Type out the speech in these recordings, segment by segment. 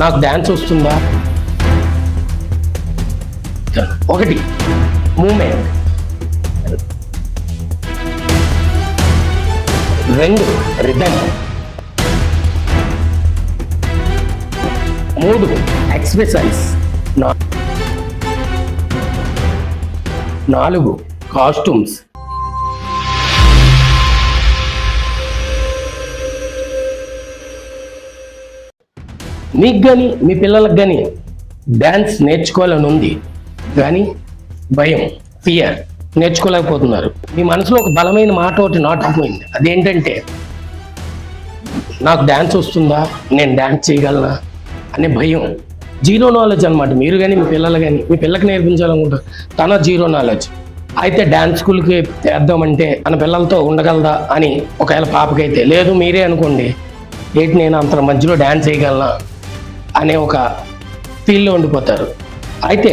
నాకు డ్యాన్స్ వస్తుందా? ఒకటి. మూమెంట్. రెండు. రిథమ్ మూడు. ఎక్స్ప్రెషన్స్. నాలుగు. కాస్ట్యూమ్స్. మీకు కానీ మీ పిల్లలకు కానీ డ్యాన్స్ నేర్చుకోవాలని ఉంది కానీ భయం ఫియర్ నేర్చుకోలేకపోతున్నారు. మీ మనసులో ఒక బలమైన మాట ఒకటి నాటుకుపోయింది. అదేంటంటే నాకు డ్యాన్స్ వస్తుందా? నేను డ్యాన్స్ చేయగలనా? అనే భయం. జీరో నాలెడ్జ్ అనమాట మీరు కానీ మీ పిల్లలు కానీ మీ పిల్లకి నేర్పించాలనుకుంటారు తన జీరో నాలెడ్జ్ అయితే డ్యాన్స్ స్కూల్కి చేద్దామంటే మన పిల్లలతో ఉండగలదా అని ఒకవేళ పాపకైతే. లేదు మీరే అనుకోండి. ఏంటి నేను అంత మధ్యలో డ్యాన్స్ చేయగలనా? అనే ఒక ఫీల్లో ఉండిపోతారు. అయితే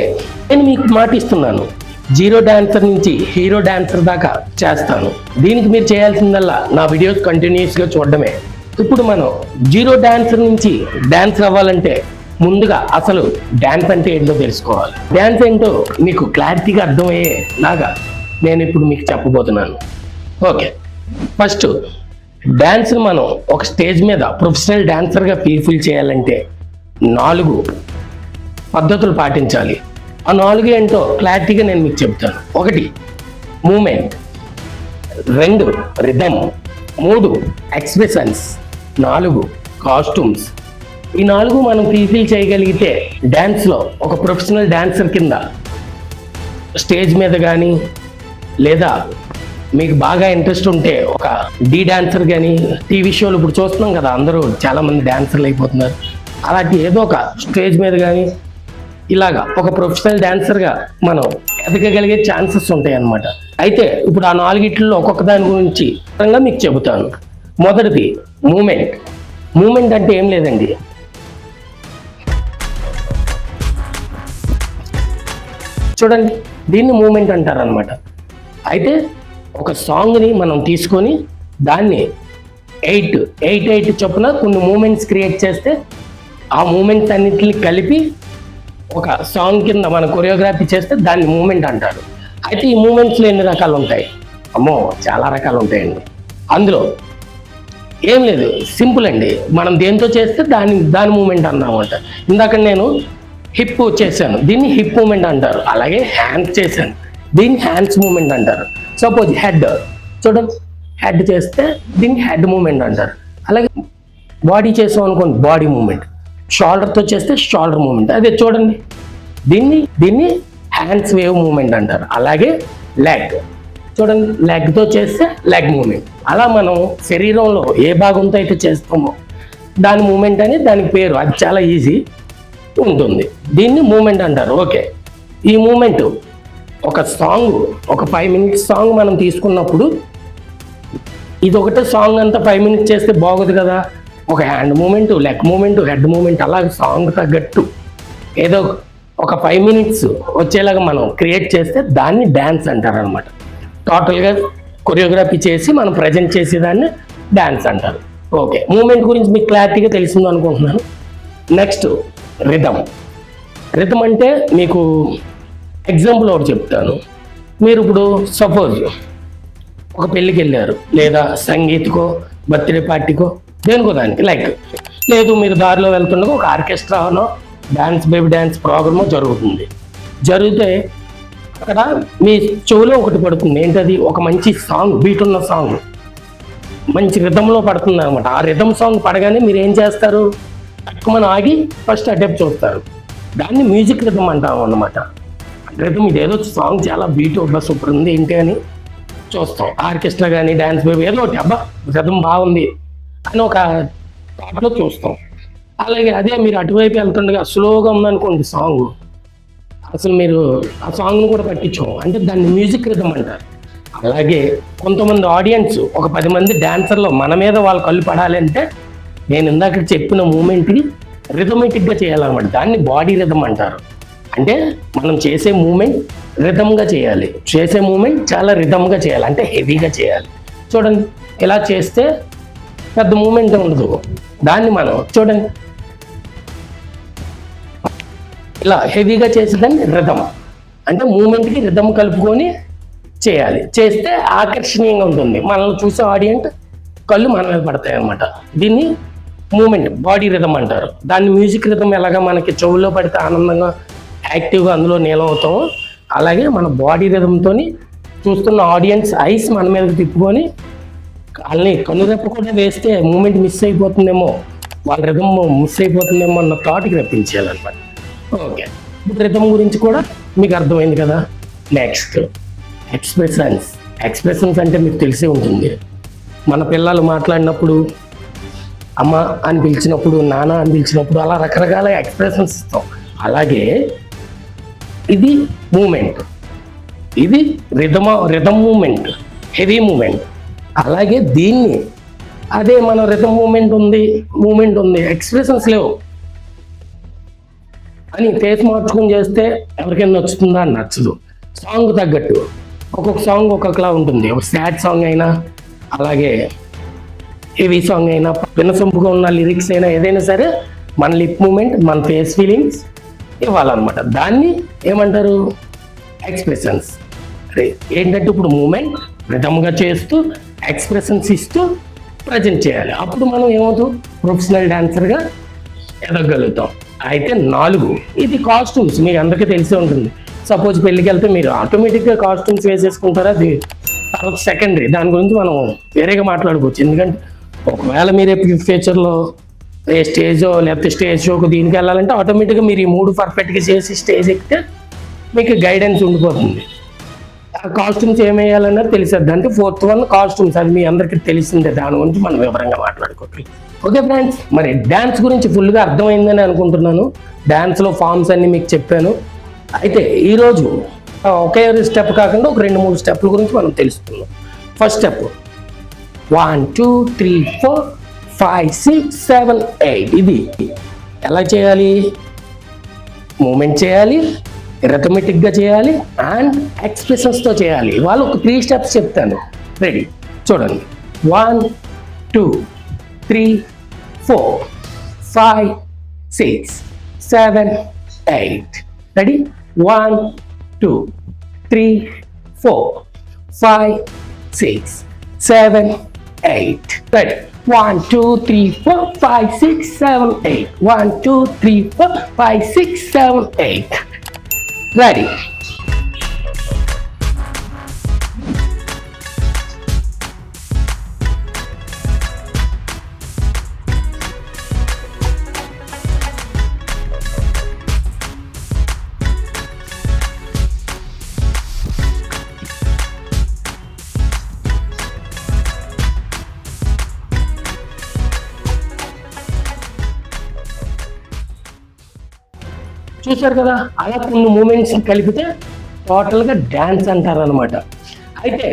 నేను మీకు మాట ఇస్తున్నాను జీరో డాన్సర్ నుంచి హీరో డాన్సర్ దాకా చేస్తాను. దీనికి మీరు చేయాల్సిందల్లా నా వీడియోస్ కంటిన్యూస్గా చూడడమే. ఇప్పుడు మనం జీరో డాన్సర్ నుంచి డాన్స్ అవ్వాలంటే ముందుగా అసలు డ్యాన్స్ అంటే ఏంటో తెలుసుకోవాలి. డ్యాన్స్ ఏంటో మీకు క్లారిటీగా అర్థమయ్యే లాగా నేను ఇప్పుడు మీకు చెప్పబోతున్నాను. ఓకే. ఫస్ట్ డాన్స్ మనం ఒక స్టేజ్ మీద ప్రొఫెషనల్ డాన్సర్గా ఫీల్ చేయాలంటే నాలుగు పద్ధతులు పాటించాలి. ఆ నాలుగు ఏంటో క్లారిటీగా నేను మీకు చెప్తాను. ఒకటి మూమెంట్. రెండు రిథమ్ మూడు ఎక్స్ప్రెషన్స్. నాలుగు కాస్ట్యూమ్స్. ఈ నాలుగు మనం ఫీఫిల్ చేయగలిగితే డ్యాన్స్లో ఒక ప్రొఫెషనల్ డ్యాన్సర్ కింద స్టేజ్ మీద కానీ లేదా మీకు బాగా ఇంట్రెస్ట్ ఉంటే ఒక డీ డాన్సర్ కానీ టీవీ షోలు ఇప్పుడు చూస్తున్నాం కదా అందరూ చాలామంది డ్యాన్సర్లు డాన్సర్లు అయిపోతున్నారు. అలాంటి ఏదో ఒక స్టేజ్ మీద కానీ ఇలాగా ఒక ప్రొఫెషనల్ డాన్సర్గా మనం ఎదగగలిగే ఛాన్సెస్ ఉంటాయి అన్నమాట అయితే ఇప్పుడు ఆ నాలుగిట్లో ఒక్కొక్క దాని గురించి మీకు చెబుతాను. మొదటిది మూమెంట్. మూమెంట్ అంటే ఏం లేదండి. చూడండి దీన్ని మూమెంట్ అంటారు అనమాట అయితే ఒక సాంగ్ని మనం తీసుకొని దాన్ని ఎయిట్ ఎయిట్ ఎయిట్ చొప్పున కొన్ని మూమెంట్స్ క్రియేట్ చేస్తే ఆ మూమెంట్స్ అన్నిటిని కలిపి ఒక సాంగ్ కింద మన కొరియోగ్రఫీ చేస్తే దాన్ని మూమెంట్ అంటారు. అయితే ఈ మూమెంట్స్లో ఎన్ని రకాలు ఉంటాయి అమ్మో చాలా రకాలు ఉంటాయండి అందులో ఏం లేదు సింపుల్ అండి. మనం దేంతో చేస్తే దాని దాని మూమెంట్ అన్నమాట. ఇందాక నేను హిప్ చేశాను. దీన్ని హిప్ మూమెంట్ అంటారు. అలాగే హ్యాండ్స్ చేశాను. దీన్ని హ్యాండ్స్ మూమెంట్ అంటారు. సపోజ్ హెడ్ చూడండి హెడ్ చేస్తే దీన్ని హెడ్ మూమెంట్ అంటారు. అలాగే బాడీ చేసాం అనుకోండి బాడీ మూమెంట్ షోల్డర్తో చేస్తే షోల్డర్ మూమెంట్ అదే చూడండి. దీన్ని దీన్ని హ్యాండ్స్ వేవ్ మూమెంట్ అంటారు. అలాగే లెగ్ చూడండి లెగ్తో చేస్తే లెగ్ మూమెంట్ అలా మనం శరీరంలో ఏ భాగంతో అయితే చేస్తామో దాని మూమెంట్ అని దానికి పేరు. అది చాలా ఈజీ ఉంటుంది. దీన్ని మూమెంట్ అంటారు. ఓకే. ఈ మూమెంట్ ఒక సాంగ్ ఒక ఫైవ్ మినిట్స్ సాంగ్ మనం తీసుకున్నప్పుడు ఇది ఒకటే సాంగ్ అంతా ఫైవ్ మినిట్స్ చేస్తే బాగోదు కదా. ఒక hand movement leg movement head movement అలా సాంగ్ తగ్గట్టు. ఏదో ఒక ఫైవ్ మినిట్స్ వచ్చేలాగా మనం క్రియేట్ చేస్తే దాన్ని డ్యాన్స్ అంటారు అనమాట టోటల్గా కొరియోగ్రఫీ చేసి మనం ప్రజెంట్ చేసేదాన్ని డ్యాన్స్ అంటారు. ఓకే మూమెంట్ గురించి మీకు క్లారిటీగా తెలిసింది అనుకుంటున్నాను. నెక్స్ట్ రిథమ్ రిథమ్ అంటే మీకు ఎగ్జాంపుల్ ఒకటి చెప్తాను. మీరు ఇప్పుడు సపోజ్ ఒక పెళ్ళికి వెళ్ళారు లేదా సంగీత్కో బర్త్డే పార్టీకో దేనికో దానికి లైక్ లేదు మీరు దారిలో వెళ్తుండగా ఒక ఆర్కెస్ట్రానో డ్యాన్స్ బేబీ డ్యాన్స్ ప్రోగ్రామో జరుగుతుంది. జరిగితే అక్కడ మీ చెవులో ఒకటి పడుతుంది. ఏంటది? ఒక మంచి సాంగ్ బీట్ ఉన్న సాంగ్. మంచి రిథంలో పడుతుంది అనమాట ఆ రిధం సాంగ్ పడగానే మీరు ఏం చేస్తారు? మనం ఆగి ఫస్ట్ అటెంప్ట్ చూస్తారు. దాన్ని మ్యూజిక్ రిధం అంటాం అన్నమాట. ఇది ఇదేదో సాంగ్ చాలా బీట్ అబ్బా సూపర్ ఉంది ఏంటి అని చూస్తాం. ఆర్కెస్ట్రా కానీ డ్యాన్స్ బేబీ ఏదో ఒకటి అబ్బా రిధం బాగుంది. అని ఒక థాట్లో చూస్తాం. అలాగే అదే మీరు అటువైపు వెళ్తుండగా స్లోగా ఉందనుకోండి సాంగ్ అసలు మీరు ఆ సాంగ్ను కూడా పట్టించాం అంటే దాన్ని మ్యూజిక్ రిథం అంటారు. అలాగే కొంతమంది ఆడియన్స్ ఒక పది మంది డాన్సర్లో మన మీద వాళ్ళు కళ్ళు పడాలంటే నేను ఇందాక చెప్పిన మూమెంట్ని రిథమెటిక్గా చేయాలన్నమాట. దాన్ని బాడీ రిథం అంటారు. అంటే మనం చేసే మూమెంట్ రిథమ్గా చేయాలి. చేసే మూమెంట్ చాలా రిథమ్గా చేయాలి. అంటే హెవీగా చేయాలి. చూడండి ఇలా చేస్తే పెద్ద మూమెంట్ ఉండదు. దాన్ని మనం చూడండి. ఇలా హెవీగా చేసేదాన్ని రిధం అంటే మూమెంట్కి రిధం కలుపుకొని చేయాలి. చేస్తే ఆకర్షణీయంగా ఉంటుంది. మనల్ని చూసే ఆడియంట్ కళ్ళు మన మీద పడతాయి అన్నమాట. దీన్ని మూమెంట్ బాడీ రిథం అంటారు. దాన్ని మ్యూజిక్ రిథం ఎలాగా మనకి చెవుల్లో పడితే ఆనందంగా యాక్టివ్గా అందులో నీలం అవుతామో అలాగే మన బాడీ రిధంతో చూస్తున్న ఆడియన్స్ ఐస్ మన మీదకి తిప్పుకొని వాళ్ళని కనురెప్ప కూడా వేస్తే మూమెంట్ మిస్ అయిపోతుందేమో వాళ్ళ రిధం మిస్ అయిపోతుందేమో అన్న థాట్కి రప్పించేయాలన్నమాట. ఓకే ఇప్పుడు రిధం గురించి కూడా మీకు అర్థమైంది కదా? నెక్స్ట్ ఎక్స్ప్రెషన్స్ ఎక్స్ప్రెషన్స్ అంటే మీకు తెలిసే ఉంటుంది. మన పిల్లలు మాట్లాడినప్పుడు అమ్మ అని పిలిచినప్పుడు నాన్న అని పిలిచినప్పుడు అలా రకరకాల ఎక్స్ప్రెషన్స్ ఇస్తాం. అలాగే ఇది మూమెంట్. ఇది rhythm rhythm movement heavy movement అలాగే దీన్ని అదే మన రిధమ్ మూమెంట్ ఉంది మూమెంట్ ఉంది ఎక్స్ప్రెషన్స్ లేవు. అని ఫేస్ మార్చుకుని చేస్తే ఎవరికైనా నచ్చుతుందా? అని నచ్చదు. సాంగ్ తగ్గట్టు. ఒక్కొక్క సాంగ్ ఒక్కొక్కలా ఉంటుంది. ఒక సాడ్ సాంగ్ అయినా అలాగే హెవీ సాంగ్ అయినా వినసొంపుగా ఉన్న లిరిక్స్ అయినా ఏదైనా సరే మన లిప్ మూమెంట్ మన ఫేస్ ఫీలింగ్స్ ఇవ్వాలన్నమాట. దాన్ని ఏమంటారు? ఎక్స్ప్రెషన్స్ ఏంటంటే ఇప్పుడు మూమెంట్ రిథమ్గా చేస్తూ ఎక్స్ప్రెషన్స్ ఇస్తూ ప్రజెంట్ చేయాలి. అప్పుడు మనం ఏమవుతాం? ప్రొఫెషనల్ డాన్సర్గా ఎదగలుగుతాం. అయితే నాలుగు ఇది కాస్ట్యూమ్స్. మీకు అందరికీ తెలిసే ఉంటుంది. సపోజ్ పెళ్ళికి వెళ్తే మీరు ఆటోమేటిక్గా కాస్ట్యూమ్స్ వేసేసుకుంటారా? అది తర్వాత సెకండరీ. దాని గురించి మనం వేరేగా మాట్లాడుకోవచ్చు. ఎందుకంటే ఒకవేళ మీరు ఫ్యూచర్లో ఏ స్టేజో లేకపోతే స్టేజ్ షోకు దీనికి వెళ్ళాలంటే ఆటోమేటిక్గా మీరు ఈ మూడు పర్ఫెక్ట్గా చేసి స్టేజ్ ఎక్కితే మీకు గైడెన్స్ ఉండిపోతుంది. కాస్ట్యూమ్స్ ఏం తెలిసేది. అంటే ఫోర్త్ వన్ కాస్ట్యూమ్స్ అది మీ అందరికీ తెలిసిందే. దాని గురించి మనం వివరంగా మాట్లాడుకోవాలి. ఓకే ఫ్రెండ్స్ మరి డ్యాన్స్ గురించి ఫుల్గా అర్థమైందని అనుకుంటున్నాను. డ్యాన్స్లో ఫామ్స్ అన్ని మీకు చెప్పాను. అయితే ఈరోజు ఒకే స్టెప్ కాకుండా ఒక రెండు మూడు స్టెప్ల గురించి మనం తెలుసుకుందాం. First step one two three four five six seven eight ఇది ఎలా చేయాలి? మూమెంట్ చేయాలి? రిథమెటిక్గా చేయాలి అండ్ ఎక్స్ప్రెషన్స్తో చేయాలి. వాళ్ళు ఒక త్రీ స్టెప్స్ చెప్తాను. రెడీ చూడండి. One two three four five six seven eight ready one two three four five six seven eight ready one two three four five six seven eight one two three four five six seven eight ready చూశారు కదా అలా కొన్ని moments కలిపితే టోటల్గా dance అంటారనమాట అయితే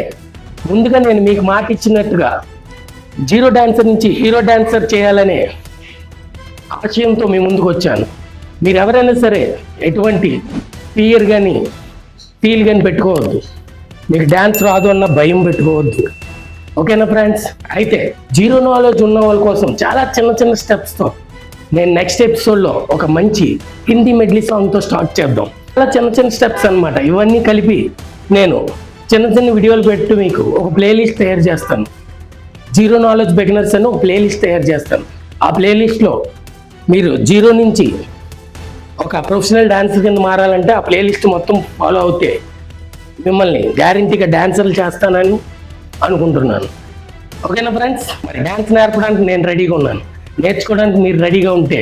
ముందుగా నేను మీకు మాట ఇచ్చినట్టుగా జీరో డ్యాన్సర్ నుంచి హీరో డ్యాన్సర్ చేయాలనే ఆశయంతో మీ ముందుకు వచ్చాను. మీరు ఎవరైనా సరే ఎటువంటి ఫియర్ కానీ ఫీల్ కానీ పెట్టుకోవద్దు. మీకు డ్యాన్స్ రాదు అన్న భయం పెట్టుకోవద్దు. ఓకేనా ఫ్రెండ్స్ అయితే జీరో నాలెడ్జ్ ఉన్న వాళ్ళ కోసం చాలా చిన్న చిన్న స్టెప్స్తో నేను నెక్స్ట్ ఎపిసోడ్లో ఒక మంచి హిందీ మెడ్లీ సాంగ్తో స్టార్ట్ చేద్దాం. అలా చిన్న చిన్న స్టెప్స్ అన్నమాట. ఇవన్నీ కలిపి నేను చిన్న చిన్న వీడియోలు పెట్టి మీకు ఒక ప్లేలిస్ట్ తయారు చేస్తాను. జీరో నాలెడ్జ్ బిగినర్స్ అని ఒక ప్లేలిస్ట్ తయారు చేస్తాను. ఆ ప్లేలిస్ట్లో మీరు జీరో నుంచి ఒక ప్రొఫెషనల్ డాన్సర్ కింద మారాలంటే ఆ ప్లేలిస్ట్ మొత్తం ఫాలో అవుతే మిమ్మల్ని గ్యారంటీగా డాన్సర్లు చేస్తానని అనుకుంటున్నాను. ఓకేనా ఫ్రెండ్స్ మరి డ్యాన్స్ నేర్పడానికి నేను రెడీగా ఉన్నాను. నేర్చుకోవడానికి మీరు రెడీగా ఉంటే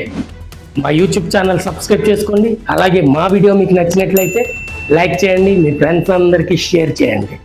మా యూట్యూబ్ ఛానల్ సబ్స్క్రైబ్ చేసుకోండి. అలాగే మా వీడియో మీకు నచ్చినట్లయితే లైక్ చేయండి మీ ఫ్రెండ్స్ అందరికీ షేర్ చేయండి.